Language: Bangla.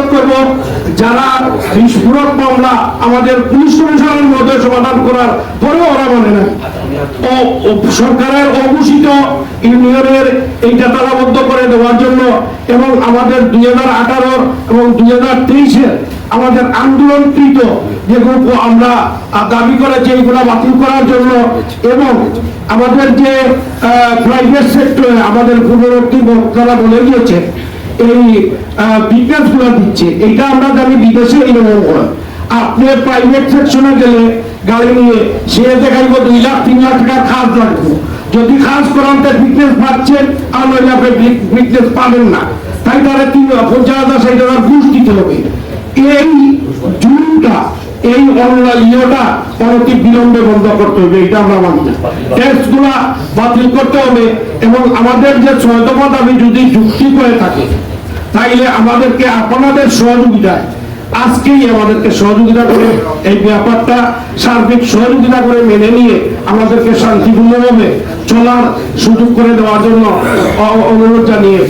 অনুরোধ করব, যারা বিস্ফোরক মামলা আমাদের পুলিশ কমিশনের মধ্যে সমাধান করার পরেও ওরা মানে না ও সরকারের অঘোষিত ইউনিয়নের এইটা তালাবদ্ধ করে দেওয়ার জন্য এবং আমাদের দুই হাজার আঠারো এবং দুই হাজার তেইশের আমাদের আন্দোলনকৃত যে গ্রুপ আমরা দাবি করেছি, এইগুলা বাতিল করার জন্য এবং আমাদের যে প্রাইভেট সেক্টরে আমাদের পূর্ববর্তী বক্তারা বলে গিয়েছে এই বিজনেসগুলো দিচ্ছে। এটা আমরা জানি বিদেশে এইরকম করা। আপনি প্রাইভেট সেকশনে গেলে গাড়ি নিয়ে, সে দেখাইব দুই লাখ, তিন লাখ টাকার খাস লাগবে। যদি খাস করান, তার ফিটনেস পাচ্ছেন আর নইলে আপনি ফিটনেস পাবেন না। তাই তারা তিন পঞ্চাশ হাজার, ষাট হাজার ঘুষ দিতে হবে। এই এই অনলাইন ইয়েটা অনতি বিলম্বে বন্ধ করতে হবে, এটা আমরা মানি ট্যাক্সগুলা বাতিল করতে হবে এবং আমাদের যে ছয় দফা দাবি যদি যুক্তি করে থাকে, তাইলে আমাদেরকে আপনাদের সহযোগিতায়, আজকেই আমাদেরকে সহযোগিতা করে এই ব্যাপারটা, সার্বিক সহযোগিতা করে মেনে নিয়ে আমাদেরকে শান্তিপূর্ণভাবে চলার সুযোগ করে দেওয়ার জন্য অনুরোধ জানিয়ে